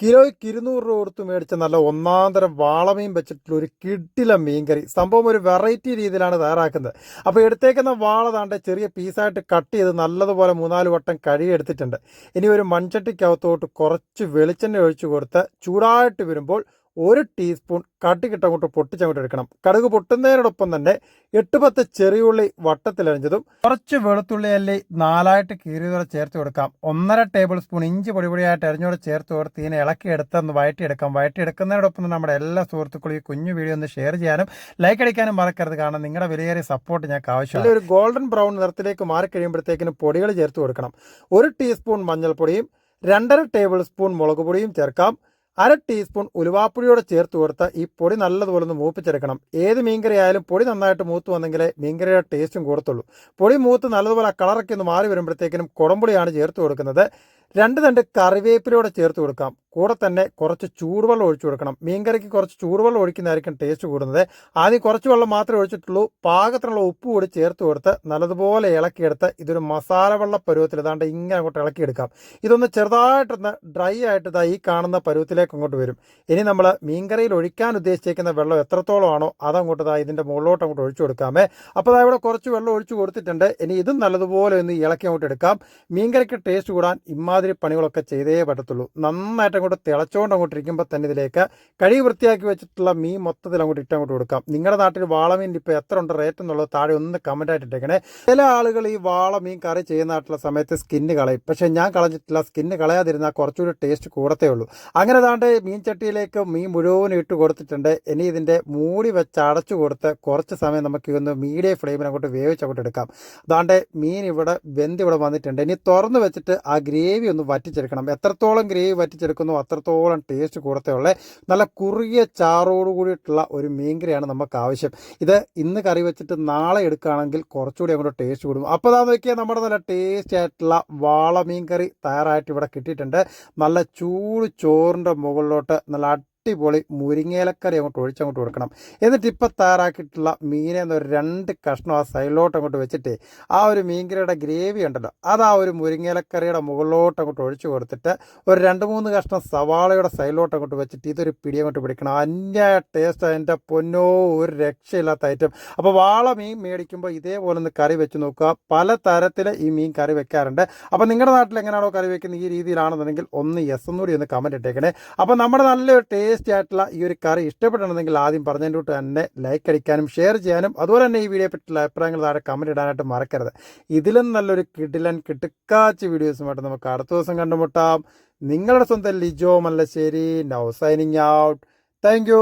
കിലോയ്ക്ക് ഇരുന്നൂറ് രൂപ കൊടുത്ത് മേടിച്ച നല്ല ഒന്നാം തരം വാളമീൻ വെച്ചിട്ടുള്ള ഒരു കിട്ടില മീൻകറി. സംഭവം ഒരു വെറൈറ്റി രീതിയിലാണ് തയ്യാറാക്കുന്നത്. അപ്പോൾ എടുത്തേക്കുന്ന വാള താണ്ട് ചെറിയ പീസായിട്ട് കട്ട് ചെയ്ത് നല്ലതുപോലെ മൂന്നാൽ വട്ടം കഴുകിയെടുത്തിട്ടുണ്ട്. ഇനി ഒരു മൺചട്ടിക്കകത്തോട്ട് കുറച്ച് വെളിച്ചെണ്ണ ഒഴിച്ചു കൊടുത്ത് ചൂടായിട്ട് വരുമ്പോൾ ഒരു ടീസ്പൂൺ കട്ടിക്കിട്ടങ്ങോട്ട് പൊട്ടിച്ചങ്ങോട്ട് എടുക്കണം. കടുക് പൊട്ടുന്നതിനോടൊപ്പം തന്നെ എട്ട് പത്ത് ചെറിയുള്ളി വട്ടത്തിലരിഞ്ഞതും കുറച്ച് വെളുത്തുള്ളി അല്ലി നാലായിട്ട് കീറിയതോടെ ചേർത്ത് കൊടുക്കാം. ഒന്നര ടേബിൾ സ്പൂൺ ഇഞ്ചി പൊടിപൊടിയായിട്ട് അരിഞ്ഞോടെ ചേർത്ത് കൊടുത്ത് ഇതിനെ ഇളക്കിയെടുത്ത് ഒന്ന് വഴറ്റിയെടുക്കാം. വഴറ്റിയെടുക്കുന്നതിനോടൊപ്പം തന്നെ നമ്മുടെ എല്ലാ സുഹൃത്തുക്കളും ഈ കുഞ്ഞു വീഡിയോ ഒന്ന് ഷെയർ ചെയ്യാനും ലൈക്ക് അടിക്കാനും മറക്കരുത്. കാരണം നിങ്ങളുടെ വിലയേറിയ സപ്പോർട്ട് ഞങ്ങൾക്ക് ആവശ്യമാണ്. ഒരു ഗോൾഡൻ ബ്രൗൺ നിറത്തിലേക്ക് മാറി കഴിയുമ്പോഴത്തേക്കിനും പൊടികൾ ചേർത്ത് കൊടുക്കണം. ഒരു ടീസ്പൂൺ മഞ്ഞൾപ്പൊടിയും രണ്ടര ടേബിൾ സ്പൂൺ മുളക് പൊടിയും ചേർക്കാം. അര ടീസ്പൂൺ ഉലുവാപ്പൊടിയോടെ ചേർത്ത് കൊടുത്ത് ഈ പൊടി നല്ലതുപോലെ ഒന്ന് മൂപ്പിച്ചെടുക്കണം. ഏത് മീൻകറി ആയാലും പൊടി നന്നായിട്ട് മൂത്ത് വന്നെങ്കിലേ മീൻകറിയുടെ ടേസ്റ്റും കൂടത്തുള്ളൂ. പൊടി മൂത്ത് നല്ലതുപോലെ ആ കളറൊക്കെ ഒന്ന് മാറി വരുമ്പോഴത്തേക്കിനും കുടംപൊടിയാണ് ചേർത്ത് കൊടുക്കുന്നത്. രണ്ട് തണ്ട് കറിവേപ്പിലൂടെ ചേർത്ത് കൊടുക്കാം. കൂടെ തന്നെ കുറച്ച് ചൂടുവെള്ളം ഒഴിച്ചു കൊടുക്കണം. മീൻകറിക്ക് കുറച്ച് ചൂടുവെള്ളം ഒഴിക്കുന്നതായിരിക്കും ടേസ്റ്റ് കൂടുന്നത്. ആദ്യം കുറച്ച് വെള്ളം മാത്രമേ ഒഴിച്ചിട്ടുള്ളൂ. പാകത്തിനുള്ള ഉപ്പ് കൂടി ചേർത്ത് കൊടുത്ത് നല്ലതുപോലെ ഇളക്കിയെടുത്ത് ഇതൊരു മസാല വെള്ള പരുവത്തിൽ ഇതാണ്ട് ഇങ്ങനെ അങ്ങോട്ട് ഇളക്കിയെടുക്കാം. ഇതൊന്ന് ചെറുതായിട്ടൊന്ന് ഡ്രൈ ആയിട്ട് ഈ കാണുന്ന പരുവത്തിലേക്ക് അങ്ങോട്ട് വരും. ഇനി നമ്മൾ മീൻകറിയിൽ ഒഴിക്കാൻ ഉദ്ദേശിച്ചിരിക്കുന്ന വെള്ളം എത്രത്തോളമാണോ അതങ്ങോട്ട് ഇതാ ഇതിന്റെ മുകളിലോട്ട് അങ്ങോട്ട് ഒഴിച്ചു കൊടുക്കാമേ. അപ്പോൾ അതാ ഇവിടെ കുറച്ച് വെള്ളം ഒഴിച്ചു കൊടുത്തിട്ടുണ്ട്. ഇനി ഇതും നല്ലതുപോലെ ഒന്ന് ഇളക്കി അങ്ങോട്ട് എടുക്കാം. മീൻകറിക്ക് ടേസ്റ്റ് കൂടാൻ ഇമാതിരി പണികളൊക്കെ ചെയ്തേ പറ്റത്തുള്ളൂ. നന്നായിട്ട് അങ്ങോട്ട് തിളച്ചുകൊണ്ട് അങ്ങോട്ട് ഇരിക്കുമ്പോൾ തന്നെ ഇതിലേക്ക് കഴുകി വൃത്തിയാക്കി വെച്ചിട്ടുള്ള മീൻ മൊത്തത്തിൽ അങ്ങോട്ട് ഇട്ട് അങ്ങോട്ട് കൊടുക്കാം. നിങ്ങളുടെ നാട്ടിൽ വാളമീൻ ഇപ്പോൾ എത്ര ഉണ്ട് റേറ്റ് എന്നുള്ളത് താഴെ ഒന്ന് കമന്റ് ആയിട്ട് ഇട്ടേക്കണേ. ചില ആളുകൾ ഈ വാളമീൻ കറി ചെയ്യുന്നതായിട്ടുള്ള സമയത്ത് സ്കിന്ന് കളയും. പക്ഷേ ഞാൻ കളഞ്ഞിട്ടുള്ള സ്കിന്ന് കളയാതിരുന്നാൽ കുറച്ചുകൂടി ടേസ്റ്റ് കൂടത്തേ ഉള്ളൂ. അങ്ങനെ താണ്ട് മീൻ ചട്ടിയിലേക്ക് മീൻ മുഴുവനും ഇട്ട് കൊടുത്തിട്ടുണ്ട്. ഇനി ഇതിന്റെ മൂടി വെച്ച് അടച്ചു കൊടുത്ത് കുറച്ച് സമയം നമുക്ക് ഇതൊന്ന് മീഡിയം ഫ്ലെയിമിൽ അങ്ങോട്ട് വേവിച്ച് അങ്ങോട്ട് എടുക്കാം. അതാണ്ട് മീൻ ഇവിടെ വെന്ത് ഇവിടെ വന്നിട്ടുണ്ട്. ഇനി തുറന്ന് വെച്ചിട്ട് ആ ഗ്രേവി ഒന്ന് വറ്റിച്ചെടുക്കണം. എത്രത്തോളം ഗ്രേവി വറ്റിച്ചെടുക്കുന്നു അത്രത്തോളം ടേസ്റ്റ് കൂടത്തേ ഉള്ളേ. നല്ല കുറുകിയ ചാറോട് കൂടിയിട്ടുള്ള ഒരു മീൻകറിയാണ് നമുക്ക് ആവശ്യം. ഇത് ഇന്ന് കറി വെച്ചിട്ട് നാളെ എടുക്കുകയാണെങ്കിൽ കുറച്ചുകൂടി അങ്ങോട്ട് ടേസ്റ്റ് കൂടും. അപ്പോൾ അതാ നോക്കിയാൽ നമ്മുടെ നല്ല ടേസ്റ്റ് ആയിട്ടുള്ള വാള മീൻ കറി തയ്യാറായിട്ട് ഇവിടെ കിട്ടിയിട്ടുണ്ട്. നല്ല ചൂട് ചോറിന്റെ മുകളിലോട്ട് നല്ല അടിപൊളി മുരിങ്ങയിലക്കറി അങ്ങോട്ട് ഒഴിച്ചങ്ങോട്ട് കൊടുക്കണം. എന്നിട്ട് ഇപ്പം തയ്യാറാക്കിയിട്ടുള്ള മീനെ ഒരു രണ്ട് കഷ്ണം ആ സൈഡിലോട്ട് അങ്ങോട്ട് വെച്ചിട്ട് ആ ഒരു മീൻകറിയുടെ ഗ്രേവി ഉണ്ടല്ലോ അത് ആ ഒരു മുരിങ്ങയിലക്കറിയുടെ മുകളിലോട്ട് അങ്ങോട്ട് ഒഴിച്ചു കൊടുത്തിട്ട് ഒരു രണ്ട് മൂന്ന് കഷ്ണം സവാളയുടെ സൈഡിലോട്ട് അങ്ങോട്ട് വെച്ചിട്ട് ഇതൊരു പിടി അങ്ങോട്ട് പിടിക്കണം. അന്യായ ടേസ്റ്റ് അതിന്റെ പൊന്നോ ഒരു രക്ഷയില്ലാത്ത ഐറ്റം അപ്പോൾ വാള മീൻ മേടിക്കുമ്പോൾ ഇതേപോലെ ഒന്ന് കറി വെച്ച് നോക്കുക. പല തരത്തിൽ ഈ മീൻ കറി വെക്കാറുണ്ട്. അപ്പോൾ നിങ്ങളുടെ നാട്ടിൽ എങ്ങനെയാണോ കറി വെക്കുന്നത് ഈ രീതിയിലാണെന്നുണ്ടെങ്കിൽ ഒന്ന് എസ് എന്നുകൂടി ഒന്ന് കമന്റ് ഇട്ടേക്കണേ. അപ്പോൾ നമ്മുടെ നല്ലൊരു ടേസ്റ്റി ആയിട്ടുള്ള ഈ ഒരു കറി ഇഷ്ടപ്പെടണമെങ്കിൽ ആദ്യം പറഞ്ഞതിന്റെ തൊട്ട് തന്നെ ലൈക്ക് അടിക്കാനും ഷെയർ ചെയ്യാനും അതുപോലെ തന്നെ ഈ വീഡിയോ പറ്റിയുള്ള അഭിപ്രായങ്ങൾ താഴെ കമന്റ് ഇടാനായിട്ട് മറക്കരുത്. ഇതിലും നല്ലൊരു കിടിലൻ കിട്ടുക്കാച്ച വീഡിയോസുമായിട്ട് നമുക്ക് അടുത്ത ദിവസം കണ്ടുമുട്ടാം. നിങ്ങളുടെ സ്വന്തം Lijo Mallassery. Now signing out thank